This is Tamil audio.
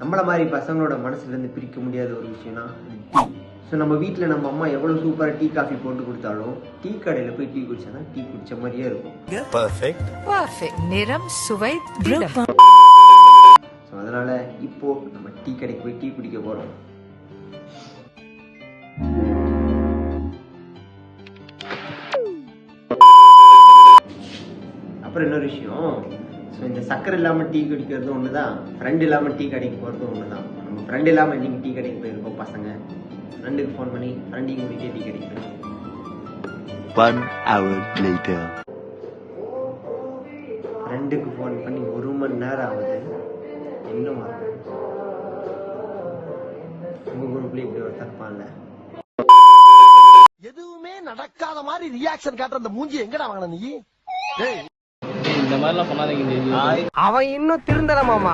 நம்மள மாதிரி பசங்களோட மனசுல இருந்து பிரிக்க முடியாத ஒரு விஷயம்னா டீ. ஸோ நம்ம வீட்டில் நம்ம அம்மா எவ்வளோ சூப்பராக டீ காஃபி போட்டு கொடுத்தாலும் டீ கடையில் போய் டீ குடிச்சா டீ குடிச்ச மாதிரியே இருக்கும். பர்ஃபெக்ட் நிறம் சுவை ஸோ அதனால இப்போ நம்ம டீ கடைக்கு போய் டீ குடிக்க போகிறோம் அப்புறம் இன்னொரு விஷயம் ஸோ இந்த சக்கரை இல்லாமல் டீ குடிக்கிறதும் ஒன்று தான் ஃப்ரெண்ட் இல்லாமல் டீ கடைக்கு போகிறதும் ஒன்று தான் நம்ம ஃப்ரெண்ட் இல்லாமல் இன்னைக்கு டீ கடைக்கு போயிருக்கோம் பசங்க. ஃப்ரெண்டுக்கு ஃபோன் பண்ணி ஃப்ரெண்டையும் கூட்டிகிட்டே டீ கடைக்கு போயிருக்கோம். One hour later. ஃப்ரெண்டுக்கு ஃபோன் பண்ணி ஒரு மணி நேரம் ஆகுது. இன்னும் வரல. உங்க குரூப்ல இப்படி ஒருத்தர் இருப்பான்ல எதுவுமே நடக்காத மாதிரி ரியாக்ஷன் காட்டுற அந்த மூஞ்சி எங்கடா வாங்கின நீ? இந்த மாதிரிலாம் பண்ணாதீங்க அவன் இன்னும் திருந்தல மாமா.